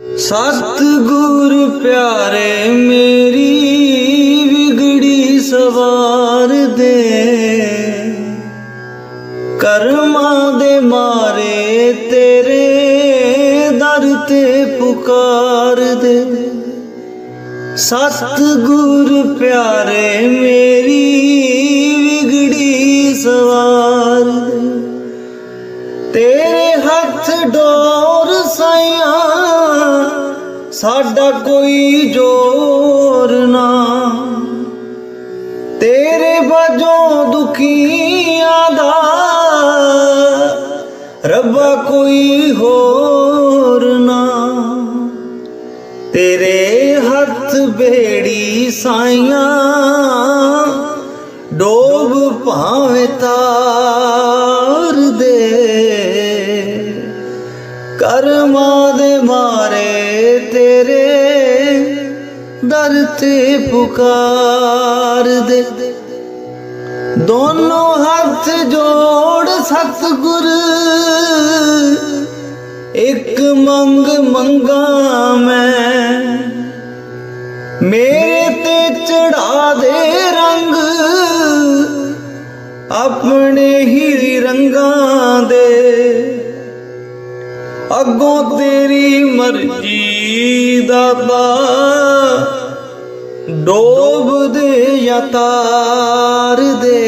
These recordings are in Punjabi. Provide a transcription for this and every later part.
ਸਤਿਗੁਰ ਪਿਆਰੇ, ਮੇਰੀ ਵਿਗੜੀ ਸਵਾਰ ਦੇ। ਕਰਮਾਂ ਦੇ ਮਾਰੇ ਤੇਰੇ ਦਰ ਤੇ ਪੁਕਾਰ ਦੇ। ਸਤਿਗੁਰ ਪਿਆਰੇ, ਮੇਰੀ ਵਿਗੜੀ ਸਵਾਰ ਦੇ। ਤੇਰੇ ਹੱਥ ਡੋ ਸਾਡਾ ਕੋਈ ਜੋਰ ਨਾ। ਤੇਰੇ ਵਜੋਂ ਦੁਖੀਆਂ ਦਾ ਰੱਬਾ ਕੋਈ ਹੋਰ ਨਾ। ਤੇਰੇ ਹੱਥ ਬੇੜੀ ਸਾਈਆਂ, ਡੋਬ ਭਾਵੇਂ ਤਾਰ ਤੇ ਪੁਕਾਰ ਦੇ। ਦੋਨੋਂ ਹੱਥ ਜੋੜ ਸਤਗੁਰ, ਇੱਕ ਮੰਗ ਮੰਗਾ ਮੈਂ। ਮੇਰੇ ਤੇ ਚੜਾ ਦੇ ਰੰਗ, ਆਪਣੇ ਹੀ ਰੰਗਾਂ ਦੇ। ਅੱਗੋਂ ਤੇਰੀ ਮਰਜ਼ੀ ਦਾ ਬਾ ਡੋਬ ਜਾਂ ਤਾਰ ਦੇ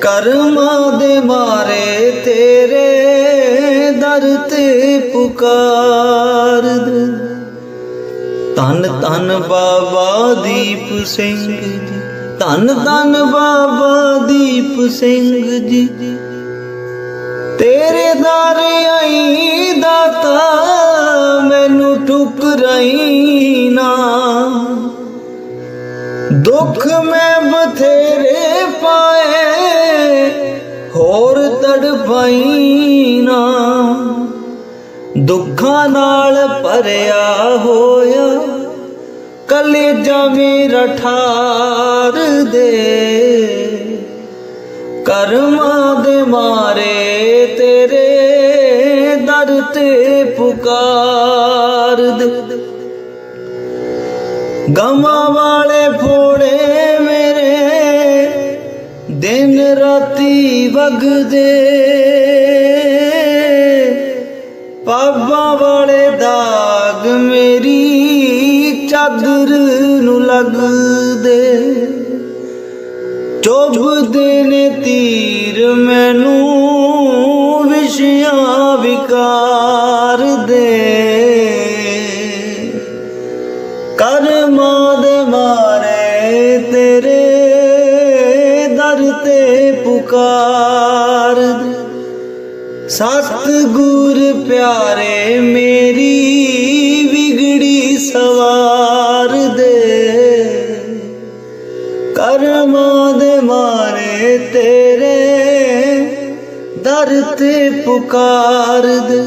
ਕਰਮਾਂ ਦੇ ਮਾਰੇ ਤੇਰੇ ਦਰ ਤੇ ਪੁਕਾਰ ਦੇ ਧੰਨ ਧੰਨ ਬਾਬਾ ਦੀਪ ਸਿੰਘ ਜੀ। ਧੰਨ ਧੰਨ ਬਾਬਾ ਦੀਪ ਸਿੰਘ ਜੀ। ਤੇਰੇ ਦਰ ਆਈ ਦਾਤਾ, ਮੈਨੂੰ ਠੁਕਰਾਈ ਨਾ। ਦੁੱਖ ਮੈਂ ਬਥੇਰੇ ਪਾਏ, ਹੋਰ ਤੜਪਾਈ ਨਾ। ਦੁੱਖਾਂ ਨਾਲ ਭਰਿਆ ਹੋਇਆ, ਕਲੇਜਾ ਮੇਰਾ ਠਾਰ ਦੇ। ਕਰਮਾਂ ਦੇ ਮਾਰੇ ਤੇਰੇ ਦਰ ਤੇ ਪੁਕਾਰ ਦੇ। ਗਮਾਂ ਵਾਲੇ ਫੋੜੇ ਮੇਰੇ, ਦਿਨ ਰਾਤੀ ਵਗਦੇ। ਪਾਪਾਂ ਵਾਲੇ ਦਾਗ ਮੇਰੀ ਚਾਦਰ ਨੂੰ ਲੱਗਦੇ। ਚੁੱਭਦੇ ਨੇ ਤੀਰ ਮੈਨੂੰ ਖੁਸ਼ੀਆਂ ਵਿਕਾਰ ਦੇ। ਕਰਮਾਂ ਦੇ ਮਾਰੇ ਤੇਰੇ ਦਰ ਤੇ ਪੁਕਾਰ। ਦੇ ਸਤਿਗੁਰ ਪਿਆਰੇ, ਮੇਰੀ ਵਿਗੜੀ ਸਵਾਰ ਦੇ। ਕਰਮਾਂ ਦੇ ਮਾਰੇ ਤੇ ਪੁਕਾਰ ਦੇ।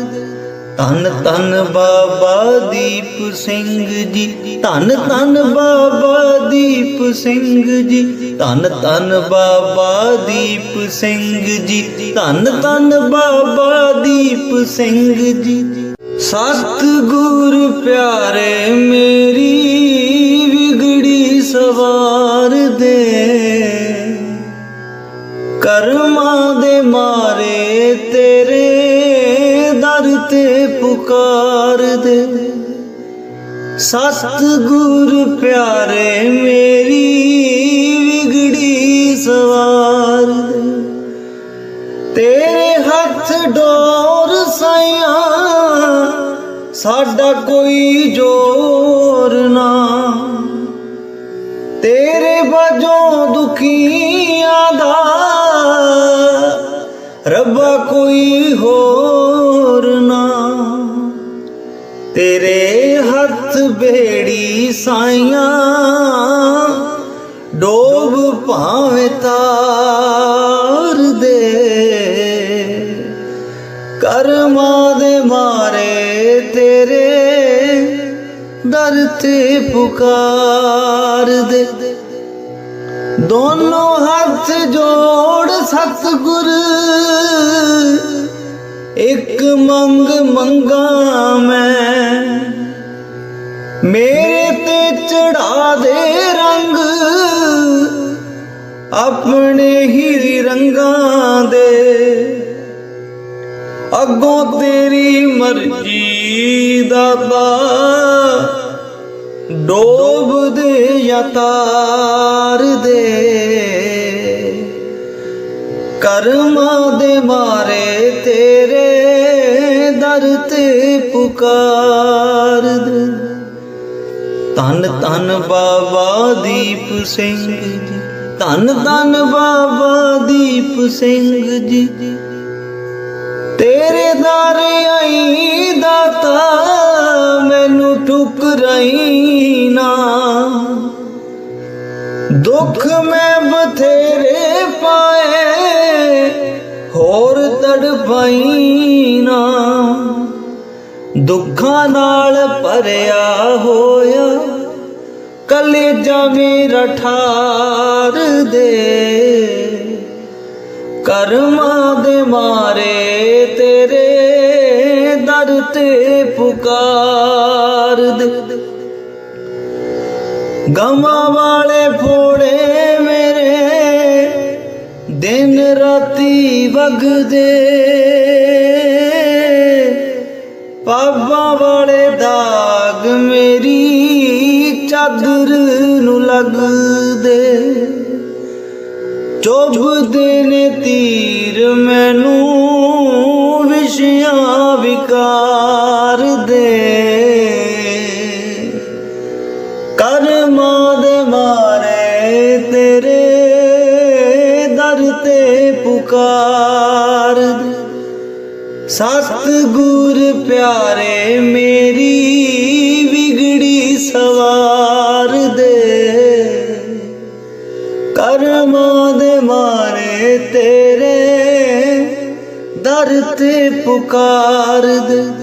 ਧੰਨ ਧੰਨ ਬਾਬਾ ਦੀਪ ਸਿੰਘ ਜੀ। ਧੰਨ ਧੰਨ ਬਾਬਾ ਦੀਪ ਸਿੰਘ ਜੀ। ਧੰਨ ਧੰਨ ਬਾਬਾ ਦੀਪ ਸਿੰਘ ਜੀ। ਧੰਨ ਧੰਨ ਬਾਬਾ ਦੀਪ ਸਿੰਘ ਜੀ। ਸਤਿਗੁਰ ਪਿਆਰੇ ਮੇਰੀ ਪੁਕਾਰ ਦੇ। ਸਤਿਗੁਰ ਪਿਆਰੇ, ਮੇਰੀ ਵਿਗੜੀ ਸਵਾਰ ਦੇ। ਤੇਰੇ ਹੱਥ ਡੋਰ ਸਾਈਆਂ, ਸਾਡਾ ਕੋਈ ਜੋਰ ਨਾ। ਤੇਰੇ ਵਜੋਂ ਦੁਖੀਆਂ ਦਾ, ਰੱਬਾ ਕੋਈ ਹੋਰ ਬੇੜੀ ਸਾਈਆਂ, ਡੋਬ ਭਾਵੇਂ ਤਾਰ ਦੇ। ਕਰਮਾਂ ਦੇ ਮਾਰੇ ਤੇਰੇ ਦਰ ਤੇ ਪੁਕਾਰ ਦੇ। ਦੋਨੋਂ ਹੱਥ ਜੋੜ ਸਤਗੁਰ, ਇੱਕ ਮੰਗ ਮੰਗਾ ਮੈਂ ਮੇਰੇ ਤੇ ਚੜਾ ਦੇ ਰੰਗ, ਆਪਣੇ ਹੀ ਰੰਗਾਂ ਦੇ। ਅੱਗੋਂ ਤੇਰੀ ਮਰਜ਼ੀ ਦਾਤਾ ਡੋਬ ਦੇ ਜਾਂ ਤਾਰ ਦੇ। ਕਰਮਾਂ ਦੇ ਮਾਰੇ ਤੇਰੇ ਦਰ ਤੇ ਪੁਕਾਰ ਦੇ। ਧੰਨ ਧੰਨ ਬਾਬਾ ਦੀਪ ਸਿੰਘ ਜੀ। ਧੰਨ ਧੰਨ ਬਾਬਾ ਦੀਪ ਸਿੰਘ ਜੀ। ਤੇਰੇ ਦਰ ਆਈ ਦਾਤਾ ਮੈਨੂੰ ਠੁਕਰਾਈ ਨਾ। ਦੁੱਖ ਮੈਂ ਬਥੇਰੇ ਪਾਏ, ਹੋਰ ਤੜਪਾਈ ਨਾ। ਦੁੱਖਾਂ ਨਾਲ ਭਰਿਆ ਹੋਇਆ, ਕਲੇਜਾ ਮੇਰਾ ਠਾਰ ਦੇ। ਕਰਮਾਂ ਦੇ ਮਾਰੇ ਤੇਰੇ ਦਰ ਤੇ ਪੁਕਾਰ ਦੇ। ਗਮਾਂ ਵਾਲੇ ਫੋੜੇ ਮੇਰੇ, ਦਿਨ ਰਾਤੀ ਵਗਦੇ। ਪਾਪਾਂ ਵਾਲੇ ਦਾਗ ਮੇਰੀ ਚਾਦਰ ਨੂੰ ਲੱਗਦੇ। ਚੁੱਭਦੇ ਨੇ ਤੀਰ ਮੈਨੂੰ ਵਿਸ਼ਿਆਂ ਵਿਕਾ ਸਤ ਗੁਰ ਪਿਆਰੇ, ਮੇਰੀ ਵਿਗੜੀ ਸਵਾਰ ਦੇ। ਕਰਮਾਂ ਦੇ ਮਾਰੇ ਤੇਰੇ, ਦਰ ਤੇ ਪੁਕਾਰ ਦੇ।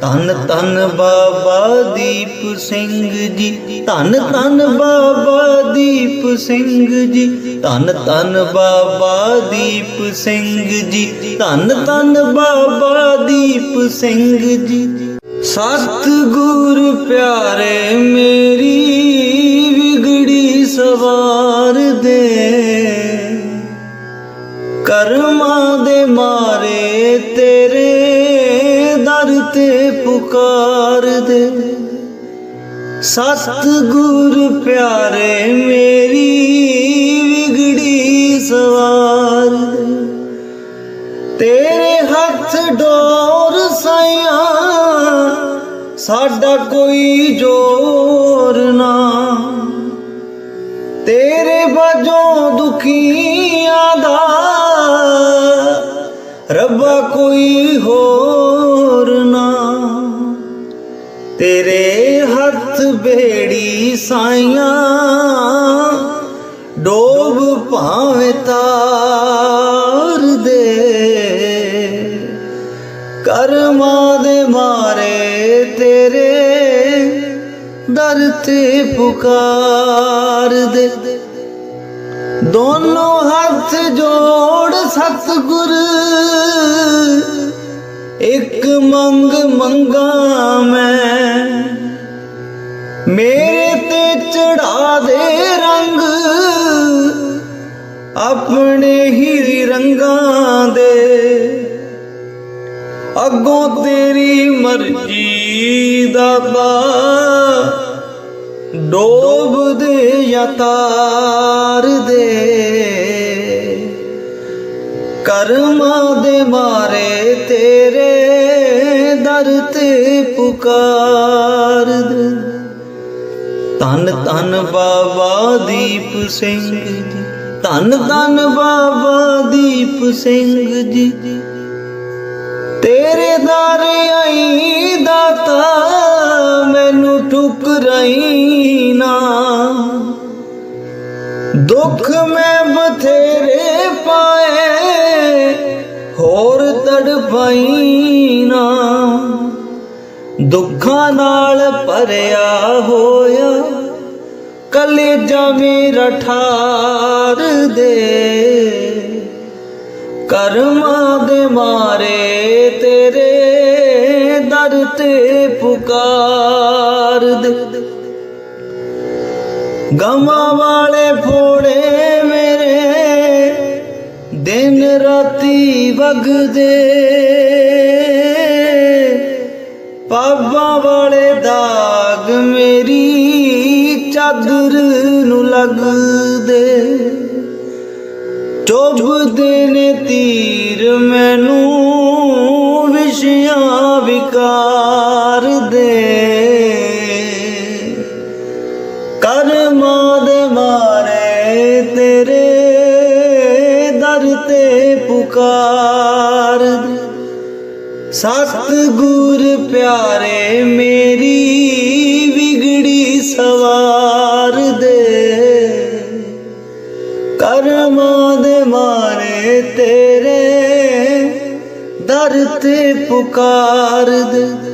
ਧੰਨ ਧੰਨ ਬਾਬਾ ਦੀਪ ਸਿੰਘ ਜੀ। ਧੰਨ ਧੰਨ ਬਾਬਾ ਦੀਪ ਸਿੰਘ ਜੀ। ਧੰਨ ਧੰਨ ਬਾਬਾ ਦੀਪ ਸਿੰਘ ਜੀ। ਧੰਨ ਧੰਨ ਬਾਬਾ ਦੀਪ ਸਿੰਘ ਜੀ। ਸਤ ਗੁਰ ਪਿਆਰੇ ਮੇਰੀ, ਵਿਗੜੀ ਸਵਾਰ ਦੇ। ਕਰਮਾਂ ਦੇ ਮਾਰੇ ਤੇ ਪੁਕਾਰ ਦੇ ਸਤ ਗੁਰ ਪਿਆਰੇ, ਮੇਰੀ ਵਿਗੜੀ ਸਵਾਰ। ਤੇਰੇ ਹੱਥ ਡੋਰ ਸਾਈਆਂ, ਸਾਡਾ ਕੋਈ ਜੋਰ ਨਾ। ਤੇਰੇ ਵਜੋਂ ਦੁਖੀਆਂ ਦਾ ਰੱਬਾ ਕੋਈ ਹੋਰ ਨਾ। ਤੇਰੇ ਹੱਥ ਬੇੜੀ ਸਾਈਆਂ ਡੋਬ ਭਾਵੇਂ ਤਾਰ ਦੇ। ਕਰਮਾਂ ਦੇ ਮਾਰੇ ਤੇਰੇ ਦਰ ਤੇ ਪੁਕਾਰ ਦੇ। ਦੋਨੋਂ ਹੱਥ ਜੋੜ ਸਤਗੁਰ ਇੱਕ ਮੰਗ ਮੰਗਾ ਮੈਂ। ਮੇਰੇ ਤੇ ਚੜਾ ਦੇ ਰੰਗ, ਆਪਣੇ ਹੀ ਰੰਗਾਂ ਦੇ। ਅੱਗੋਂ ਤੇਰੀ ਮਰਜ਼ੀ ਦਾਤਾ ਡੋਬ ਦੇ ਜਾਂ ਤਾਰ ਦੇ। ਕਰਮਾਂ ਦੇ ਮਾਰੇ ਤੇਰੇ ਦਰ ਤੇ ਪੁਕਾਰ। ਦੇ ਧੰਨ ਬਾਬਾ ਦੀਪ ਸਿੰਘ ਜੀ। ਧੰਨ ਧੰਨ ਬਾਬਾ ਦੀਪ ਸਿੰਘ ਜੀ। ਤੇਰੇ ਦਰ ਆਈ ਦਾਤਾ, ਮੈਨੂੰ ਠੁਕਰਾਈ ਨਾ। ਦੁੱਖ ਮੈਂ ਬਥੇਰੇ ਪਾਏ ਹੋਰ ਤੜਪਾਈ ਨਾ ਦੁੱਖਾਂ ਨਾਲ ਭਰਿਆ ਹੋਇਆ ਕਲੇਜਾ ਮੇਰਾ ਠਾਰ ਦੇ। ਕਰਮਾਂ ਦੇ ਮਾਰੇ ਤੇਰੇ ਦਰ ਤੇ ਪੁਕਾਰ ਦੇ। ਗਮਾਂ ਵਾਲੇ ਫੋੜੇ ਮੇਰੇ, ਦਿਨ ਰਾਤੀ ਵਗਦੇ ਪਾਪਾਂ ਵਾਲੇ ਦਾਗ ਮੇਰੀ ਚਾਦਰ ਨੂੰ ਲੱਗਦੇ ਚੁੱਭਦੇ ਨੇ ਤੀਰ ਮੈਨੂੰ ਵਿਸ਼ਿਆਂ ਤੇ ਪੁਕਾਰ ਸਤ ਗੁਰ ਪਿਆਰੇ, ਮੇਰੀ ਵਿਗੜੀ ਸਵਾਰ ਦੇ। ਕਰਮਾਂ ਦੇ ਮਾਰੇ ਤੇਰੇ ਦਰ ਤੇ ਪੁਕਾਰ ਦੇ।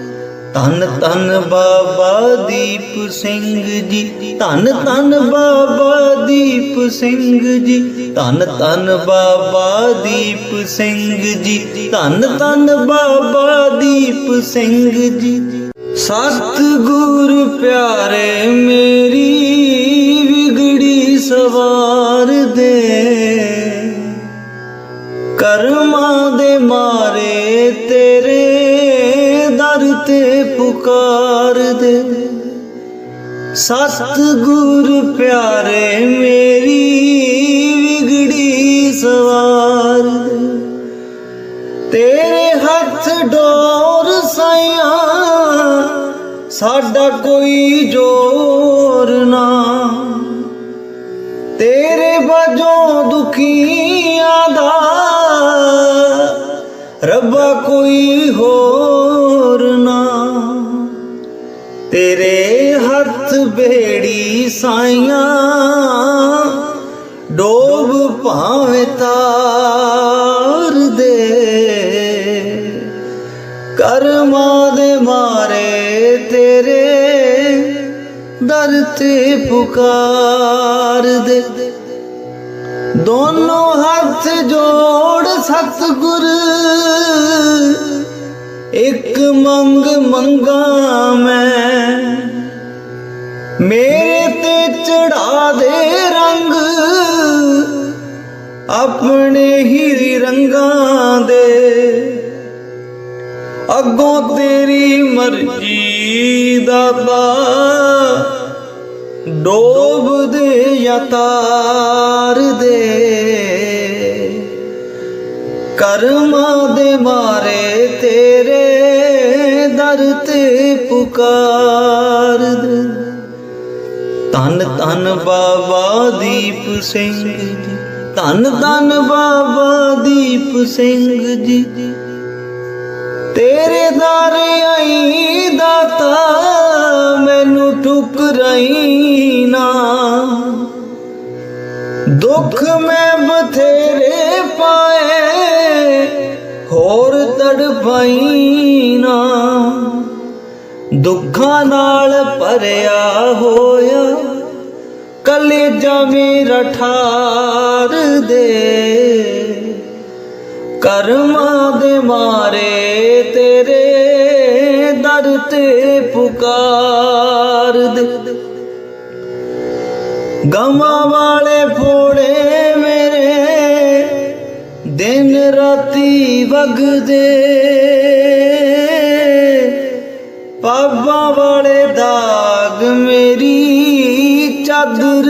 ਧੰਨ ਧੰਨ ਬਾਬਾ ਦੀਪ ਸਿੰਘ ਜੀ। ਧੰਨ ਧੰਨ ਬਾਬਾ ਦੀਪ ਸਿੰਘ ਜੀ। ਧੰਨ ਧੰਨ ਬਾਬਾ ਦੀਪ ਸਿੰਘ ਜੀ। ਧੰਨ ਧੰਨ ਬਾਬਾ ਦੀਪ ਸਿੰਘ ਜੀ। ਸਤ ਗੁਰ ਪਿਆਰੇ, ਮੇਰੀ ਵਿਗੜੀ ਸਵਾਰ ਦੇ। ਕਰਮਾਂ ਦੇ ਮਾਰੇ ਤੇ ਪੁਕਾਰ ਦੇ। ਸਤ ਗੁਰ ਪਿਆਰੇ, ਮੇਰੀ ਵਿਗੜੀ ਸਵਾਰ ਦੇ। ਤੇਰੇ ਹੱਥ ਡੋਰ ਸਾਇਆ ਸਾਡਾ ਕੋਈ ਜੋਰ ਨਾ। ਤੇਰੇ ਵਜੋਂ ਦੁਖੀਆਂ ਦਾ, ਰੱਬਾ ਕੋਈ ਹੋ ਤੇਰੇ ਹੱਥ ਬੇੜੀ ਸਾਈਆਂ, ਡੋਬ ਭਾਵੇਂ ਤਾਰ ਦੇ। ਕਰਮਾਂ ਦੇ ਮਾਰੇ ਤੇਰੇ ਦਰ ਤੇ ਪੁਕਾਰ ਦੇ। ਦੋਨੋਂ ਹੱਥ ਜੋੜ ਸਤਗੁਰ ਇੱਕ ਮੰਗ ਮੰਗਾ ਮੈਂ। ਮੇਰੇ ਤੇ ਚੜਾ ਦੇ ਰੰਗ, ਆਪਣੇ ਹੀ ਰੰਗਾਂ ਦੇ। ਅੱਗੋਂ ਤੇਰੀ ਮਰਜ਼ੀ ਦਾ ਡੋਬ ਦੇ ਜਾਂ ਤਾਰ ਦੇ। ਕਰਮਾਂ ਦੇ ਮਾਰੇ ਤੇਰੇ ਦਰ ਤੇ ਪੁਕਾਰ। ਦੇ ਧੰਨ ਧੰਨ ਬਾਬਾ ਦੀਪ ਸਿੰਘ ਜੀ। ਧੰਨ ਧੰਨ ਬਾਬਾ ਦੀਪ ਸਿੰਘ ਜੀ। ਤੇਰੇ ਦਰ ਆਈ ਦਾਤਾ ਮੈਨੂੰ ਠੁਕਰਾਈ ਨਾ ਦੁੱਖ ਮੈਂ ਬਥੇਰੇ ਪਾਏ ਹੋਰ ਤੜਪਾਈ ਨਾ ਦੁੱਖਾਂ ਨਾਲ ਭਰਿਆ ਹੋਇਆ, ਕਲੇਜਾ ਮੇਰਾ ਠਾਰ ਦੇ। ਕਰਮਾਂ ਦੇ ਮਾਰੇ ਤੇਰੇ ਦਰ ਤੇ ਪੁਕਾਰ ਦੇ। ਗਮਾਂ ਵਾਲੇ ਫੋੜੇ ਦਿਨ ਰਾਤੀ ਵਗਦੇ। ਪਾਪਾਂ ਵਾਲੇ ਦਾਗ ਮੇਰੀ ਚਾਦਰ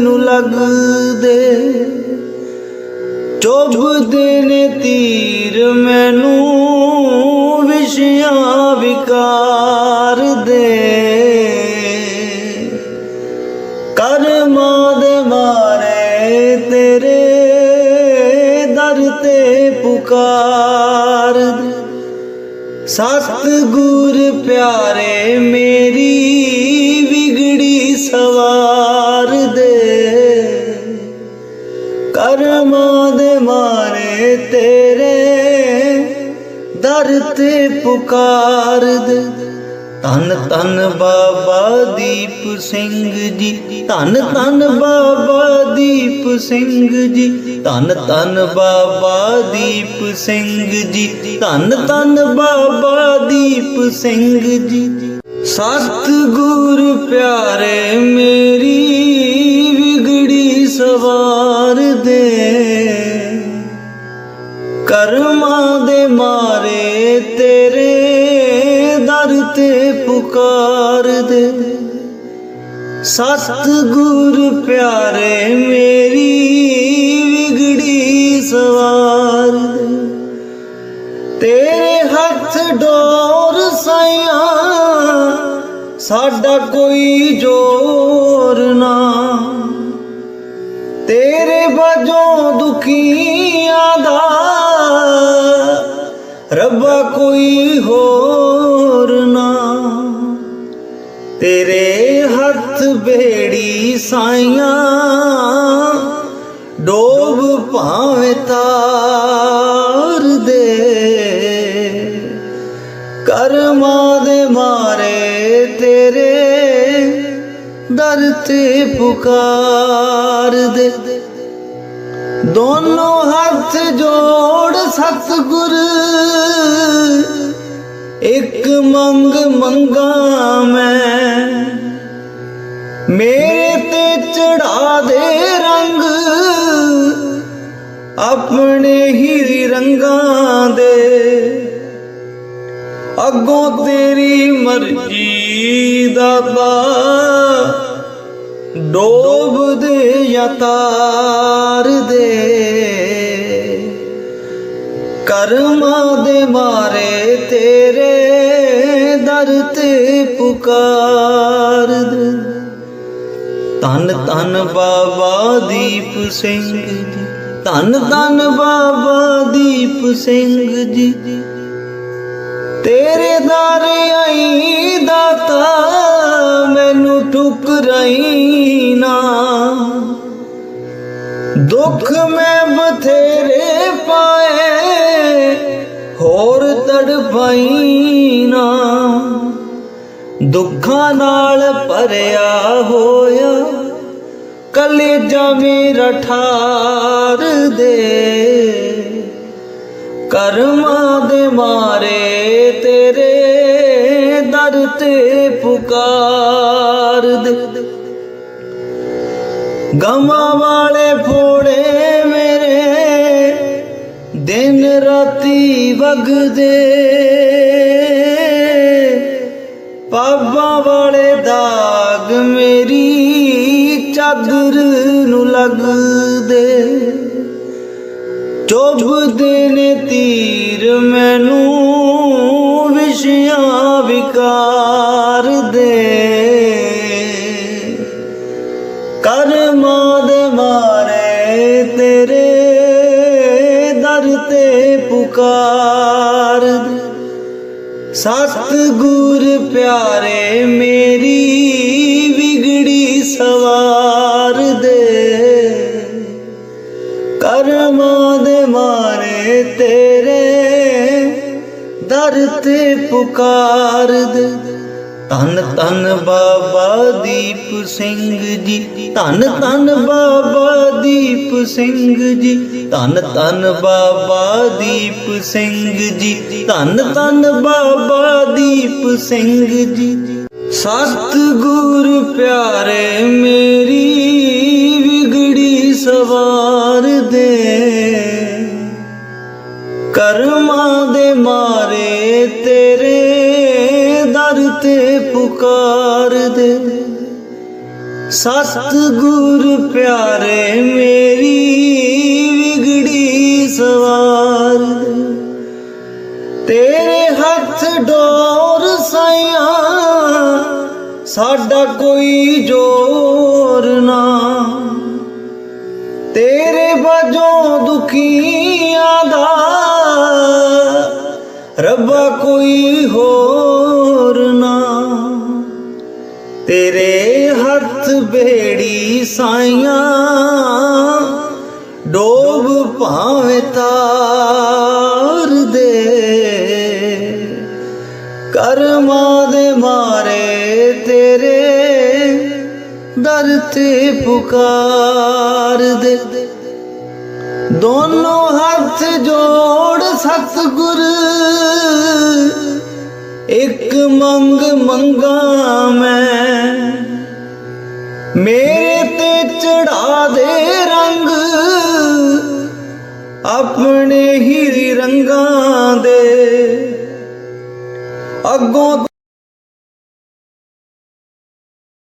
ਨੂੰ ਲੱਗਦੇ। ਚੁੱਭਦੇ ਨੇ ਤੀਰ ਮੈਨੂੰ ਵਿਸ਼ਿਆਂ ਪੁਕਾਰ ਦੇ ਸਤ ਗੁਰ ਪਿਆਰੇ, ਮੇਰੀ ਵਿਗੜੀ ਸਵਾਰ ਦੇ। ਕਰਮਾਂ ਦੇ ਮਾਰੇ ਤੇਰੇ ਦਰ ਤੇ ਪੁਕਾਰ ਦੇ। ਧੰਨ ਧੰਨ ਬਾਬਾ ਦੀਪ ਸਿੰਘ ਜੀ, ਧੰਨ ਧੰਨ ਬਾਬਾ ਦੀਪ ਸਿੰਘ ਜੀ, ਧੰਨ ਧੰਨ ਬਾਬਾ ਦੀਪ ਸਿੰਘ ਜੀ, ਧੰਨ ਧੰਨ ਬਾਬਾ ਦੀਪ ਸਿੰਘ ਜੀ। ਸਤ ਗੁਰ ਪਿਆਰੇ, ਮੇਰੀ ਵਿਗੜੀ ਸਵਾਰ ਦੇ। ਕਰਮਾਂ ਦੇ ਮਾਰੇ ਦਰ ਤੇ ਪੁਕਾਰ ਦੇ। ਸਤ ਗੁਰ ਪਿਆਰੇ, ਮੇਰੀ ਵਿਗੜੀ ਸਵਾਰ ਦੇ। ਤੇਰੇ ਹੱਥ ਡੋਰ ਸਾਈਆਂ, ਸਾਡਾ ਕੋਈ ਜੋਰ ਨਾ। ਤੇਰੇ ਵਜੋਂ ਦੁਖੀਆਂ ਦਾ ਰੱਬਾ ਕੋਈ ਹੋਰ ਬੇੜੀ ਸਾਈਆਂ, ਡੋਬ ਭਾਵੇਂ ਤਾਰ ਦੇ। ਕਰਮਾਂ ਦੇ ਮਾਰੇ ਤੇਰੇ ਦਰ ਤੇ ਪੁਕਾਰ ਦੇ। ਦੋਨੋਂ ਹੱਥ ਜੋੜ ਸਤਗੁਰ, ਇੱਕ ਮੰਗ ਮੰਗਾ ਮੈਂ ਮੇਰੇ ਤੇ ਚੜਾ ਦੇ ਰੰਗ ਆਪਣੇ ਹੀ ਰੰਗਾਂ ਦੇ। ਅੱਗੋਂ ਤੇਰੀ ਮਰਜ਼ੀ ਦਾਤਾ ਡੋਬ ਦੇ ਜਾਂ ਤਾਰ ਦੇ। ਕਰਮਾਂ ਦੇ ਮਾਰੇ ਤੇਰੇ ਦਰ ਤੇ ਪੁਕਾਰ ਦੇ। ਧੰਨ ਧੰਨ ਬਾਬਾ ਦੀਪ ਸਿੰਘ ਜੀ। ਧੰਨ ਧੰਨ ਬਾਬਾ ਦੀਪ ਸਿੰਘ ਜੀ। ਤੇਰੇ ਦਰ ਆਈ ਦਾਤਾ ਮੈਨੂੰ ਠੁਕਰਾਈ ਨਾ ਦੁੱਖ ਮੈਂ ਬਥੇਰੇ ਪਾਏ, ਹੋਰ ਤੜਫਾਈ ਨਾ ਦੁੱਖਾਂ ਨਾਲ ਭਰਿਆ ਹੋਇਆ ਕਲੇਜਾ ਮੇਰਾ ਠਾਰ ਦੇ। ਕਰਮਾਂ ਦੇ ਮਾਰੇ ਤੇਰੇ ਦਰ ਤੇ ਪੁਕਾਰ ਦੇ। ਗਮਾਂ ਵਾਲੇ ਫੋੜੇ ਮੇਰੇ, ਦਿਨ ਰਾਤੀ ਵਗਦੇ। ਪਾਪਾਂ ਵਾਲੇ ਦਾਗ ਮੇਰੀ ਚਾਦਰ ਨੂੰ ਲੱਗਦੇ। ਚੁੱਭਦੇ ਨੇ ਤੀਰ ਮੈਨੂੰ ਵਿਸ਼ਿਆਂ ਵਿਕਾਰ ਦੇ। ਕਰਮਾਂ ਦੇ ਮਾਰੇ ਤੇਰੇ ਦਰ ਤੇ ਪੁਕਾਰ। ਸਤ ਗੁਰ ਪਿਆਰੇ ਮੇਰੀ ਵਿਗੜੀ ਸਵਾਰ ਦੇ ਕਰਮਾਂ ਦੇ ਮਾਰੇ ਤੇਰੇ ਦਰ ਤੇ ਪੁਕਾਰ ਦੇ। ਧੰਨ ਧੰਨ ਬਾਬਾ ਦੀਪ ਸਿੰਘ ਜੀ, ਧੰਨ ਧੰਨ ਬਾਬਾ ਦੀਪ ਸਿੰਘ ਜੀ, ਧੰਨ ਧੰਨ ਬਾਬਾ ਦੀਪ ਸਿੰਘ ਜੀ, ਧੰਨ ਧੰਨ ਬਾਬਾ ਦੀਪ ਸਿੰਘ ਜੀ। ਸਤ ਗੁਰ ਪਿਆਰੇ ਮੇਰੀ, ਵਿਗੜੀ ਸਵਾਰ ਦੇ। ਕਰਮਾਂ ਦੇ ਮਾਰੇ ਤੇ ਪੁਕਾਰ ਦੇ। ਸਤ ਗੁਰ ਪਿਆਰੇ, ਮੇਰੀ ਵਿਗੜੀ ਸਵਾਰ ਤੇਰੇ ਹੱਥ ਡੋਰ ਸਾਈਆਂ, ਸਾਡਾ ਕੋਈ ਜੋਰ ਨਾ। ਤੇਰੇ ਵਜੋਂ ਦੁਖੀਆਂ ਦਾ, ਰੱਬਾ ਕੋਈ ਹੋਰ ਤੇਰੇ ਬੇੜੀ ਸਾਈਆਂ, ਡੋਬ ਭਾਵੇਂ ਤਾਰ ਦੇ। ਕਰਮਾਂ ਦੇ ਮਾਰੇ ਤੇਰੇ ਦਰ ਤੇ ਪੁਕਾਰ ਦੇ। ਦੋਨੋਂ ਹੱਥ ਜੋੜ ਸਤਿਗੁਰ, ਇੱਕ ਮੰਗ ਮੰਗਾ ਮੈਂ ਮੇਰੇ ਤੇ ਚੜਾ ਦੇ ਰੰਗ ਆਪਣੇ ਹੀ ਰੰਗਾਂ ਦੇ। ਅੱਗੋਂ